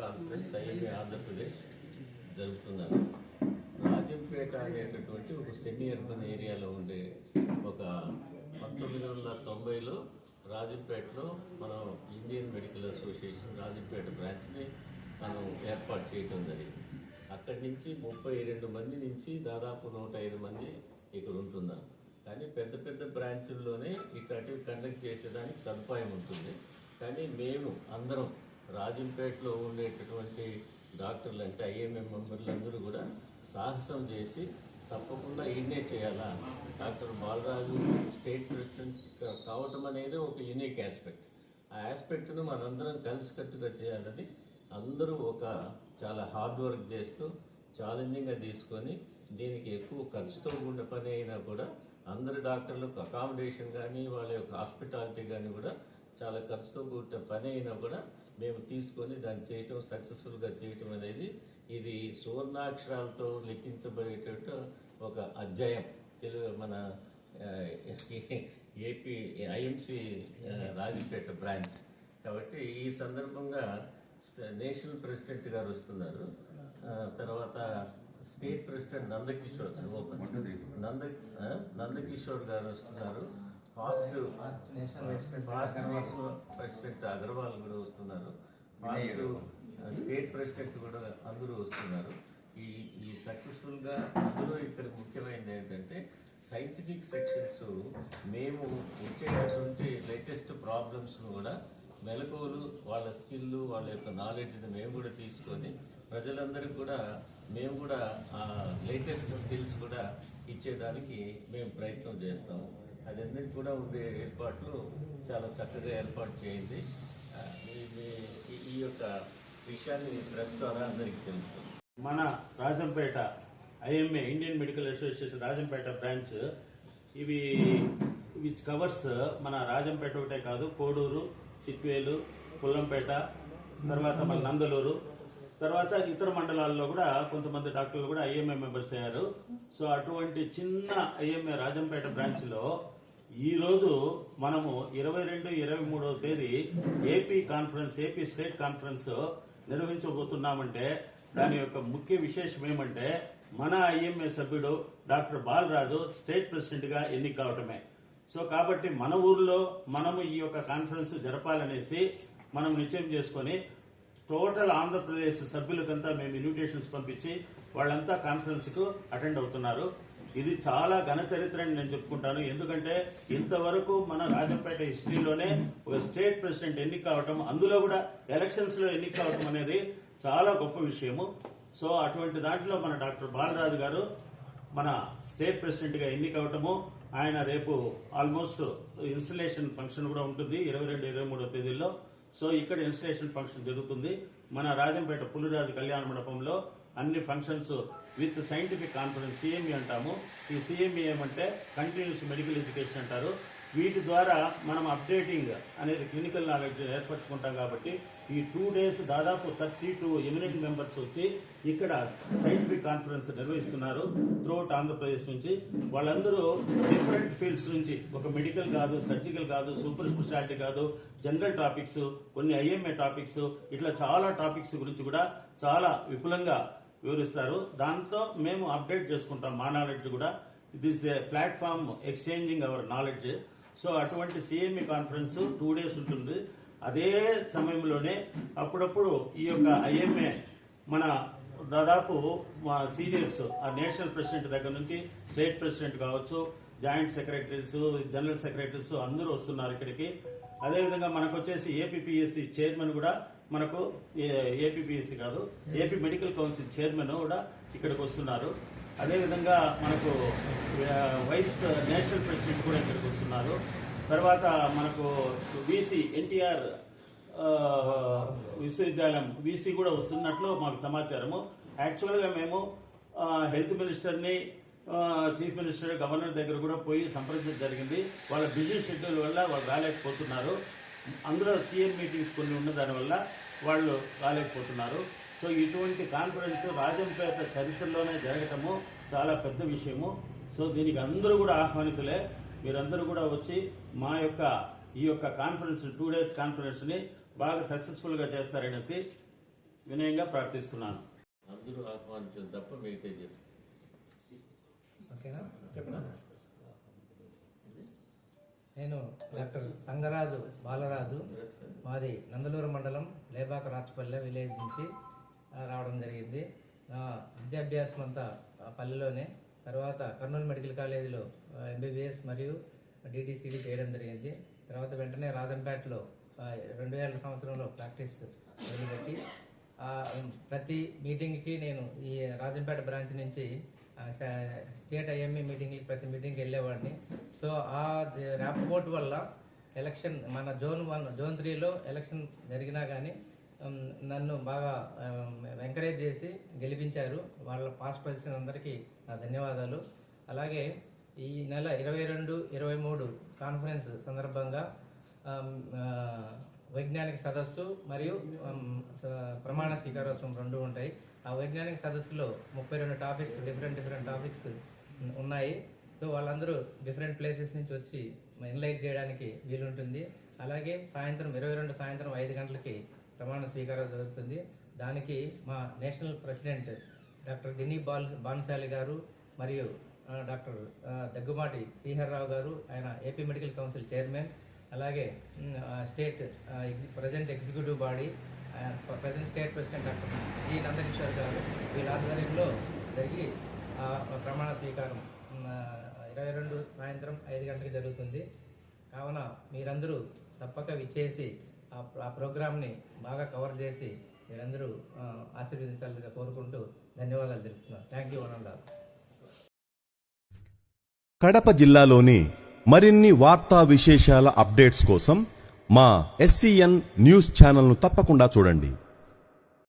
Conference IMA Andhra Pradesh జరుపుతున్నారు రాజంపేట అనేటటువంటి ఒక సెమీ అర్బన్ ఏరియాలో ఉండే ఒక పంతొమ్మిది వందల తొంభైలో రాజంపేటలో మనం ఇండియన్ మెడికల్ అసోసియేషన్ రాజంపేట బ్రాంచ్ని మనం ఏర్పాటు చేయటం జరిగింది. అక్కడి నుంచి ముప్పై రెండు మంది నుంచి దాదాపు నూట ఐదు మంది ఇక్కడ ఉంటున్నారు. కానీ పెద్ద పెద్ద బ్రాంచుల్లోనే ఇట్లాంటివి కండక్ట్ చేసేదానికి సదుపాయం ఉంటుంది. కానీ మేము అందరం రాజంపేటలో ఉండేటటువంటి డాక్టర్లు అంటే ఐఎంఎం మెంబర్లు అందరూ కూడా సాహసం చేసి తప్పకుండా ఈయనే చేయాలా? డాక్టర్ బాలరాజు స్టేట్ ప్రెసిడెంట్ కావటం అనేది ఒక యూనిక్ ఆస్పెక్ట్. ఆ ఆస్పెక్ట్ను మనందరం కలిసికట్టుగా చేయాలని అందరూ ఒక చాలా హార్డ్ వర్క్ చేస్తూ ఛాలెంజింగ్గా తీసుకొని దీనికి ఎక్కువ ఖర్చుతో కూడిన పని అయినా కూడా అందరు డాక్టర్లకు అకామిడేషన్ కానీ వాళ్ళ యొక్క హాస్పిటాలిటీ కానీ కూడా చాలా ఖర్చుతో కూడిన పని అయినా కూడా మేము తీసుకొని దాన్ని చేయటం సక్సెస్ఫుల్గా చేయటం అనేది ఇది సువర్ణాక్షరాలతో లిఖించబడేటట్టు ఒక అధ్యాయం. తెలుగు మన ఏపీ ఐఎంసి రాజంపేట బ్రాంచ్. కాబట్టి ఈ సందర్భంగా నేషనల్ ప్రెసిడెంట్ గారు వస్తున్నారు. తర్వాత స్టేట్ ప్రెసిడెంట్ నందకిషోర్ నంద నందకిషోర్ గారు వస్తున్నారు. నేషనల్ ప్రెసిడెంట్ అగర్వాల్ కూడా వస్తున్నారు. స్టేట్ ప్రెసిడెంట్ కూడా అందరూ వస్తున్నారు. ఈ ఈ సక్సెస్ఫుల్గా అందులో ఇక్కడ ముఖ్యమైనది ఏంటంటే సైంటిఫిక్ సెక్షన్స్ మేము వచ్చేటటువంటి లేటెస్ట్ ప్రాబ్లమ్స్ను కూడా మెలకువలు వాళ్ళ స్కిల్ వాళ్ళ యొక్క నాలెడ్జ్ని మేము కూడా తీసుకొని ప్రజలందరికీ కూడా మేము కూడా ఆ లేటెస్ట్ స్కిల్స్ కూడా ఇచ్చేదానికి మేము ప్రయత్నం చేస్తాము. అదన్నిటి కూడా ఉండే ఏర్పాట్లు చాలా చక్కగా ఏర్పాటు చేయండి. ఈ- ఈ యొక్క విషయాన్ని ప్రెస్ ద్వారా అందరికీ తెలుస్తుంది. మన Rajampet IMA Indian medical association Rajampet branch ఇవి విచ్ కవర్స్ మన రాజంపేట ఒకటే కాదు కోడూరు చిట్వేలు పుల్లంపేట తర్వాత మన నందలూరు తర్వాత ఇతర మండలాల్లో కూడా కొంతమంది డాక్టర్లు కూడా ఐఎంఏ మెంబర్స్ అయ్యారు. సో అటువంటి చిన్న ఐఎంఏ రాజంపేట బ్రాంచ్లో ఈ రోజు మనము ఇరవై రెండు ఇరవై మూడవ తేదీ AP conference AP state conference నిర్వహించబోతున్నామంటే దాని యొక్క ముఖ్య విశేషం ఏమంటే మన ఐఎంఏ సభ్యుడు డాక్టర్ బాలరాజు స్టేట్ ప్రెసిడెంట్గా ఎన్నిక కావటమే సో కాబట్టి మన ఊర్లో మనము ఈ యొక్క కాన్ఫరెన్స్ జరపాలనేసి మనం నిశ్చయం చేసుకొని టోటల్ ఆంధ్రప్రదేశ్ సభ్యులకంతా మేము ఇన్విటేషన్స్ పంపించి వాళ్ళంతా కాన్ఫరెన్స్కు అటెండ్ అవుతున్నారు. ఇది చాలా ఘన చరిత్ర అని నేను చెప్పుకుంటాను. ఎందుకంటే ఇంతవరకు మన రాజంపేట హిస్టరీలోనే ఒక స్టేట్ ప్రెసిడెంట్ ఎన్నిక కావటం అందులో కూడా ఎలక్షన్స్లో ఎన్నిక కావటం అనేది చాలా గొప్ప విషయము. సో అటువంటి దాంట్లో మన డాక్టర్ బాలరాజు గారు మన స్టేట్ ప్రెసిడెంట్గా ఎన్నిక అవటము ఆయన రేపు ఆల్మోస్ట్ ఇన్స్టలేషన్ ఫంక్షన్ కూడా ఉంటుంది ఇరవై రెండు ఇరవై మూడో తేదీల్లో. సో ఇక్కడ ఇన్స్టలేషన్ ఫంక్షన్ జరుగుతుంది. మన రాజంపేట పులిరాజు కళ్యాణ మండపంలో అన్ని functions with scientific conference CME అంటాము. ఈ సిఎంఈ ఏమంటే కంటిన్యూస్ మెడికల్ ఎడ్యుకేషన్ అంటారు. వీటి ద్వారా మనం అప్డేటింగ్ అనేది క్లినికల్ నాలెడ్జ్ ఏర్పరచుకుంటాం కాబట్టి ఈ టూ డేస్ దాదాపు థర్టీ టూ ఎమినెంట్ మెంబర్స్ వచ్చి ఇక్కడ సైంటిఫిక్ కాన్ఫరెన్స్ నిర్వహిస్తున్నారు. త్రూఅవుట్ ఆంధ్రప్రదేశ్ నుంచి. వాళ్ళందరూ డిఫరెంట్ ఫీల్డ్స్ నుంచి. ఒక మెడికల్ కాదు సర్జికల్ కాదు సూపర్ స్పెషాలిటీ కాదు జనరల్ టాపిక్స్ కొన్ని ఐఎంఏ టాపిక్స్ ఇట్లా చాలా టాపిక్స్ గురించి కూడా చాలా విపులంగా వివరిస్తారు. దాంతో మేము అప్డేట్ చేసుకుంటాం మా నాలెడ్జ్ కూడా. This a platform exchanging our knowledge so అటువంటి సిఎంఈ కాన్ఫరెన్స్ టూ డేస్ ఉంటుంది. అదే సమయంలోనే అప్పుడప్పుడు ఈ యొక్క ఐఎంఏ మన దాదాపు మా సీనియర్స్ ఆ నేషనల్ ప్రెసిడెంట్ దగ్గర నుంచి స్టేట్ ప్రెసిడెంట్ కావచ్చు జాయింట్ సెక్రటరీస్ జనరల్ సెక్రటరీస్ అందరూ వస్తున్నారు ఇక్కడికి. అదేవిధంగా మనకు వచ్చేసి ఏపీపీఎస్సీ చైర్మన్ కూడా మనకు ఏపీపీఎస్సి కాదు ఏపీ మెడికల్ కౌన్సిల్ చైర్మన్ కూడా ఇక్కడికి వస్తున్నారు. అదేవిధంగా మనకు వైస్ నేషనల్ ప్రెసిడెంట్ కూడా ఇక్కడికి వస్తున్నారు. తర్వాత మనకు బీసీ ఎన్టీఆర్ విశ్వవిద్యాలయం బీసీ కూడా వస్తున్నట్లు మాకు సమాచారము. యాక్చువల్గా మేము హెల్త్ మినిస్టర్ని చీఫ్ మినిస్టర్ గవర్నర్ దగ్గర కూడా పోయి సంప్రదించడం జరిగింది. వాళ్ళ బిజీ షెడ్యూల్ వల్ల వాళ్ళు రాలేకపోతున్నారు. అందులో సీఎం మీటింగ్స్ కొన్ని ఉన్న దానివల్ల వాళ్ళు రాలేకపోతున్నారు. సో ఇటువంటి కాన్ఫరెన్స్ రాజంపేట చరిత్రలోనే జరగటము చాలా పెద్ద విషయము. సో దీనికి అందరూ కూడా ఆహ్వానితులే. మీరందరూ కూడా వచ్చి మా యొక్క ఈ యొక్క కాన్ఫరెన్స్ టూ డేస్ కాన్ఫరెన్స్ని బాగా సక్సెస్ఫుల్గా చేస్తారనేసి వినయంగా ప్రార్థిస్తున్నాను. అందరూ ఆహ్వానించడం తప్ప మిగతా చెప్పు ఓకేనా చెప్పండి నేను డాక్టర్ సంగరాజు బాలరాజు మాది నందలూరు మండలం లేబాక రాచపల్లె విలేజ్ నుంచి రావడం జరిగింది. నా విద్యాభ్యాసం అంతా ఆ పల్లెలోనే. తర్వాత కర్నూలు మెడికల్ కాలేజీలో ఎంబీబీఎస్ మరియు డిటీసీడీ చేయడం జరిగింది. తర్వాత వెంటనే రాజంపేటలో రెండు వేల సంవత్సరంలో ప్రాక్టీస్ మొదలుపెట్టి ప్రతి మీటింగ్కి నేను ఈ రాజంపేట బ్రాంచ్ నుంచి స్టేట్ ఐఎంఏ మీటింగ్కి ప్రతి మీటింగ్కి వెళ్ళేవాడిని. సో ఆ ర్యాప్పోర్ట్ వల్ల ఎలక్షన్ మన జోన్ వన్ జోన్ త్రీలో ఎలక్షన్ జరిగినా కానీ నన్ను బాగా ఎంకరేజ్ చేసి గెలిపించారు. వాళ్ళ పాస్ట్ పొజిషన్ అందరికీ నా ధన్యవాదాలు. అలాగే ఈ నెల ఇరవై రెండు ఇరవై మూడు కాన్ఫరెన్స్ సందర్భంగా వైజ్ఞానిక సదస్సు మరియు ప్రమాణ స్వీకారోత్సవం రెండు ఉంటాయి. ఆ వైజ్ఞానిక సదస్సులో ముప్పై రెండు టాపిక్స్ డిఫరెంట్ డిఫరెంట్ టాపిక్స్ ఉన్నాయి. సో వాళ్ళందరూ డిఫరెంట్ ప్లేసెస్ నుంచి వచ్చి ఎన్లైట్ చేయడానికి వీలుంటుంది. అలాగే సాయంత్రం ఇరవై రెండు సాయంత్రం ఐదు గంటలకి ప్రమాణ స్వీకారం జరుగుతుంది. దానికి మా national president doctor Dini Bal Banshali గారు మరియు డాక్టర్ దగ్గుమాటి శ్రీహర్రావు గారు ఆయన ఏపీ మెడికల్ కౌన్సిల్ చైర్మన్ అలాగే state present executive body present state president doctor G Nandakishore గారు వీళ్ళ ఆధ్వర్యంలో జరిగి ప్రమాణ స్వీకారం ఇరవై రెండు సాయంత్రం ఐదు గంటలకు జరుగుతుంది. కావున మీరందరూ తప్పక విచ్చేసి ఆ ప్రోగ్రామ్ని బాగా కవర్ చేసి మీరందరూ ఆశీర్వదించాలిగా కోరుకుంటూ ధన్యవాదాలు తెలుపుతున్నాను. థ్యాంక్ యూ అనండా కడప జిల్లాలోని మరిన్ని వార్తా విశేషాల అప్డేట్స్ కోసం మా ఎస్సీఎన్ న్యూస్ ఛానల్ను తప్పకుండా చూడండి.